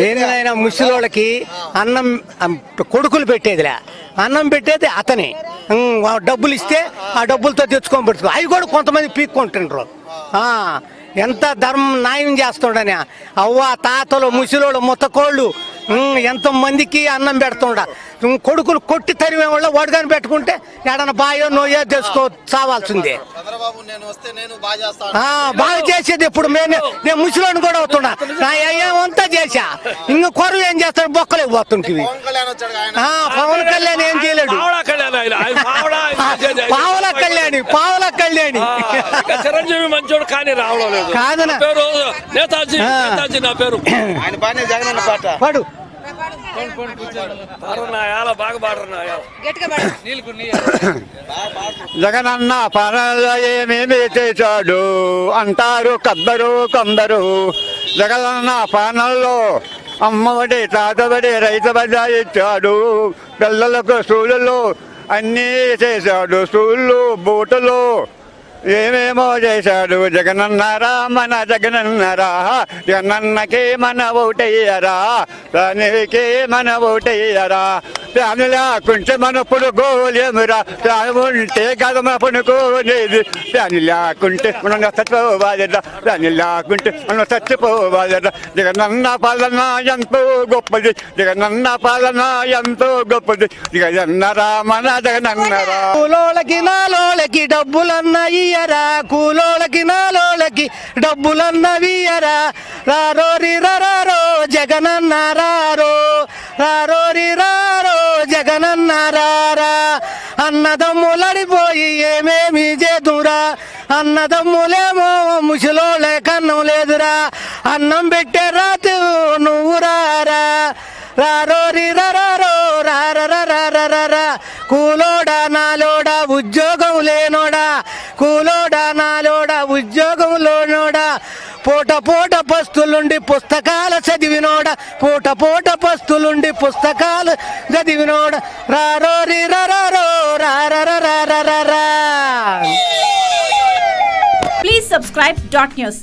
ఏందైనా ముసలోళ్ళకి అన్నం కొడుకులు పెట్టేదిలే. అన్నం పెట్టేది అతనే. ఆ డబ్బులు ఇస్తే ఆ డబ్బులతో తెచ్చుకొని పెడుతుంది అవి కూడా కొంతమంది పీక్కుంటుండ్రు. ఆ, ఎంత ధర్మం న్యాయం చేస్తుండని. అవ్వ తాతలు ముసలోళ్ళు ముత్తకోళ్ళు ఎంతో మందికి అన్నం పెడుతుండ. కొడుకులు కొట్టి తరిమే వాళ్ళ వడగాని పెట్టుకుంటే ఎడన బాయో నోయో తెచ్చుకో చావాల్సిందే. చంద్రబాబు నేను వస్తే నేను బాగా చేసేది ఇప్పుడు మేము. నేను ముసలోని కూడా అవుతున్నా. నా ఏమంతా చేశా. ఇంక కొరవ ఏం చేస్తాడు బొక్కలేక పోతుంటివి పవన్ కళ్యాణ్ వచ్చాడు ఆయన. ఆ, పవన్ కళ్యాణ్ ఏం చేయలేడు. పావల కళ్యాణి పావల కళ్యాణి చిరంజీవి మంచోడు కానీ రావడం లేదు. కాదన. నా పేరు నేతాజీ నా పేరు. ఆయన బాగానే జగన్ పాట. పడు. జగనన్న పాలనలో ఏమేమి చేశాడు? అంటారు కద్దరు కొందరు జగనన్న పాలనలో అమ్మఒడి తాతబడి రైతు బజా ఇచ్చాడు. పిల్లలకు స్కూళ్ళలో అన్నీ చేశాడు. స్కూళ్ళు బూటులు ఏమేమో చేశాడు జగనన్నారా మన జగనన్నారా? జగనన్నకే మన ఓటయ్యరా? దానికి మన ఓటయ్యరా? దాని లేకుంటే మన పునుకోలేమురా ప్రాణం ఉంటే కదా మన పునుకోలేదు దాని లేకుంటే మనం చచ్చిపోవాలిరా దాని లేకుంటే మనం చచ్చిపోవాలిరా జగనన్న పాలన ఎంతో గొప్పది. జగనన్న పాలన ఎంతో గొప్పది. జగనన్నరా మన జగనన్నరా కూలోళ్ళకి నాలోళ్ళకి డబ్బులన్న ఇయ్యరా. కూలోళ్ళకి నాలోళ్ళకి డబ్బులన్న ఇయ్యరా. రారోరి రారో జగనన్న రారో. రారోరి రారో జగనన్న రారా అన్నదమ్ములడిపోయి ఏమేమి చేతురా? అన్నదమ్ములేమో ముసలోళ్ళే కన్నం లేదురా. అన్నం పెట్టే రాతు నువ్వు రారా రారోరి రారో రారరా కూలోడా నాలోడా ఉద్యోగం లేనోడా? కూలోడా నాలోడా ఉద్యోగం పూట పూట పస్తులుండి పుస్తకాలు చదివినోడ. పూట పూట పస్తులుండి పుస్తకాలు చదివినోడ. రారో రి రారో రారరా Please సబ్స్క్రైబ్ Dot News.